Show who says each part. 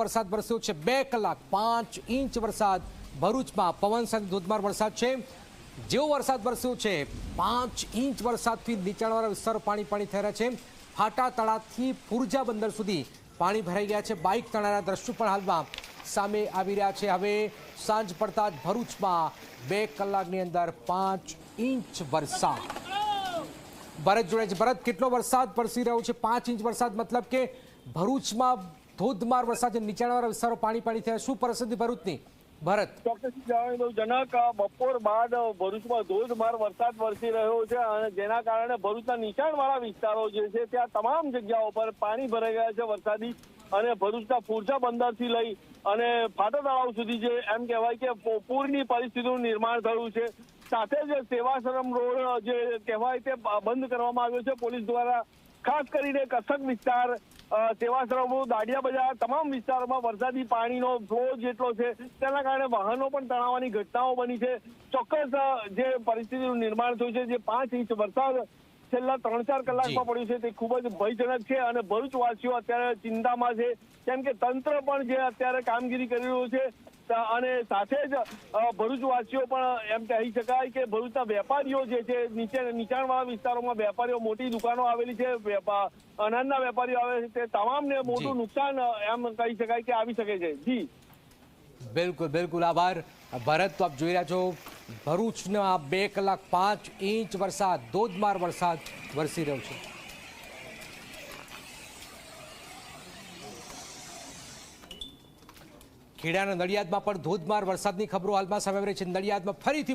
Speaker 1: વરસાદ વરસ્યો છે. બે કલાક પાંચ ઇંચ વરસાદ ભરૂચમાં. પવન સાથે ધોધમાર વરસાદ છે. જેવો વરસાદ વરસ્યો છે, પાંચ ઇંચ વરસાદથી નીચાણવાળા વિસ્તારો પાણી પાણી થઈ રહ્યા છે. ફાટા તળાવથી પુરજા બંદર સુધી પાણી ભરાઈ ગયા છે. બાઇક તણાના દ્રશ્યો પણ હાલમાં સામે આવી રહ્યા છે. હવે સાંજ પડતા જ ભરૂચમાં બે કલાકની અંદર પાંચ ઇંચ વરસાદ. ભરત જોડે છે ભરત, કેટલો વરસાદ વરસી રહ્યો છે? પાંચ ઇંચ વરસાદ મતલબ કે ભરૂચમાં ધોધમાર વરસાદ નીચાણવાળા વિસ્તારો પાણી પાણી થયા. શું પરિસ્થિતિ ભરૂચની? ભરત.
Speaker 2: ચોક્કસ જનક બપોર બાદ ભરૂચમાં ધોધમાર વરસાદ વરસી રહ્યો છે અને જેના કારણે ભરૂચના નીચાણવાળા વિસ્તારો જે છે, ત્યાં તમામ જગ્યાઓ પર પાણી ભરાઈ ગયા છે વરસાદી અને ભરૂચના ફુરજા બંદરથી લઈ અને ફાટો તળાવ સુધી જે એમ કહેવાય કે પૂરની પરિસ્થિતિનું નિર્માણ થયું છે. સાથે જ સેવાશ્રમ રોડ જે કહેવાય તે બંધ કરવામાં આવ્યો છે. પોલીસ દ્વારા ખાસ કરીને કથક વિસ્તાર સેવાશ્રમો, દાડિયા બજાર, તમામ વિસ્તારોમાં વરસાદી પાણીનો ફ્લો જેટલો છે, તેના કારણે વાહનો પણ તણાવવાની ઘટનાઓ બની છે. ચોક્કસ જે પરિસ્થિતિનું નિર્માણ થયું છે, જે પાંચ ઇંચ વરસાદ છેલ્લા ત્રણ ચાર કલાકમાં પડ્યું છે તે ખૂબ જ ભયજનક છે અને ભરૂચવાસીઓ અત્યારે ચિંતામાં છે. કેમ કે તંત્ર પણ જે અત્યારે કામગીરી કરી રહ્યું છે અને સાથે જ ભરૂચવાસીઓ પણ એમ કહી શકાય કે ભરૂચના વેપારીઓ જે છે નીચે નીચાણવાળા વિસ્તારોમાં વેપારીઓ મોટી દુકાનો આવેલી છે અનાજના વેપારીઓ આવે છે તે તમામને મોટું નુકસાન એમ કહી શકાય કે આવી શકે છે. જી.
Speaker 1: બિલકુલ બિલકુલ. આભાર. ભરત તો આપ જોઈ રહ્યા છો ભરૂચના બે કલાક પાંચ ઇંચ વરસાદ, ધોધમાર વરસાદ વરસી રહ્યો છે. ખેડાના નડિયાદમાં પણ ધોધમાર વરસાદની ખબરો હાલમાં સામે આવી રહી છે. નડિયાદમાં ફરીથી